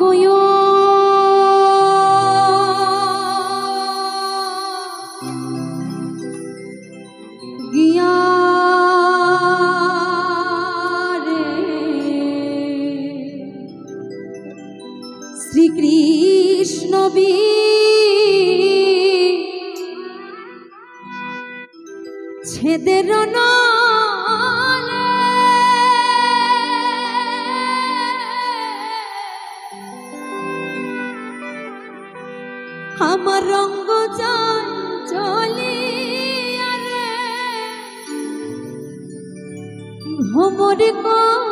কয় গিয়া শ্রীকৃষ্ণ বী। ছেদের নালে ভ্রমর কয়